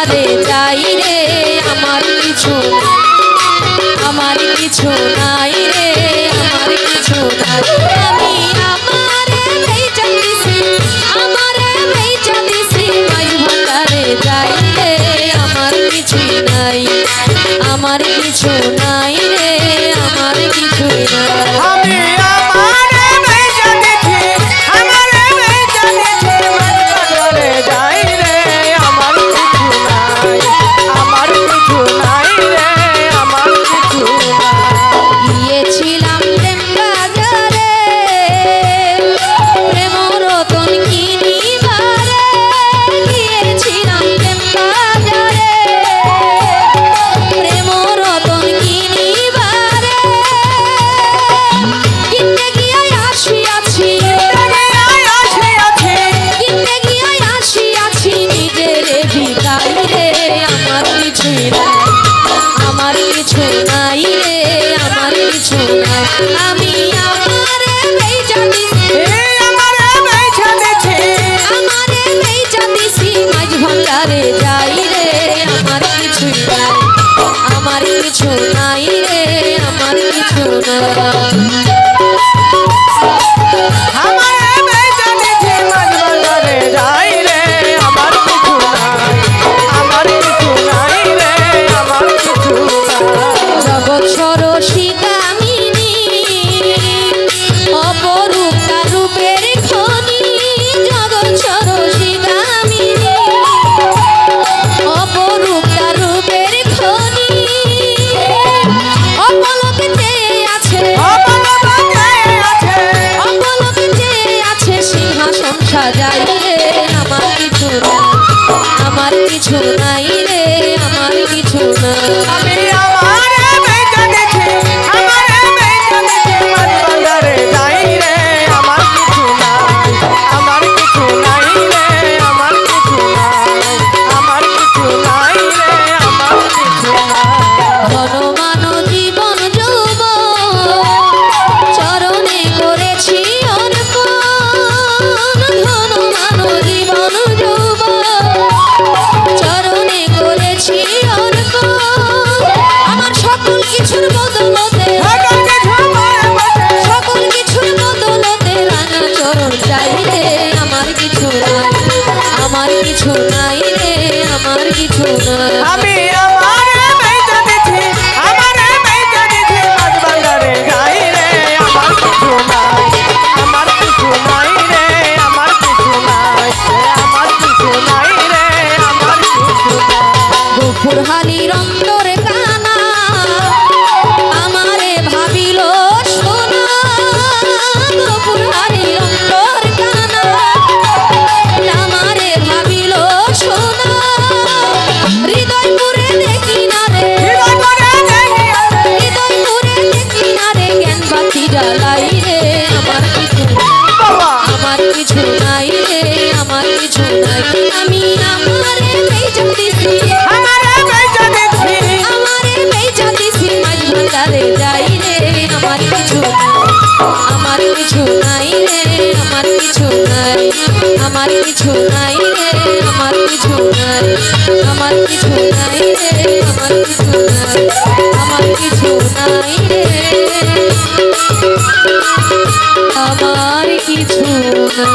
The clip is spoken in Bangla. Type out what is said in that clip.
যারে যাই রে, আমার কিছু আমার কিছু নাই রে, আমার কিছু নাই। আমি আমারে বেচা দিছি আমারে রে, আমার কিছু নাই। আমার কিছু নাই রে, আমার কিছু নাই। নাই আমার কিছু নাই রে, আমার কিছু নাই। আমি আমারে দিছি এ আমারে বেচা দিছি মাঝ ভান্ডারে যাই রে, আমার কিছু নাই। আমার কিছু নাই রে, আমার কিছু নাই। কিছু নাই রে আমার কিছু নাই আমি কিছু নাই রে আমার কিছু নাই। আমি আমারে আমারে জ্বালাই রে আমার কিছু বাবা আমার কিছু নাই রে আমার কিছু নাই আমি আমারে বেচা দিছি আমারে বেচা দিছি আমারে বেচা দিছি মাঝ ভান্ডারে যাই রে আমার কিছু নাই আমার কিছু নাই রে আমার কিছু নাই আমার কিছু নাই রে আমার কিছু নাই আমার কিছু নাই রে আমার কিছু নাই আমার কিছু নাই রে আমার কিছু না।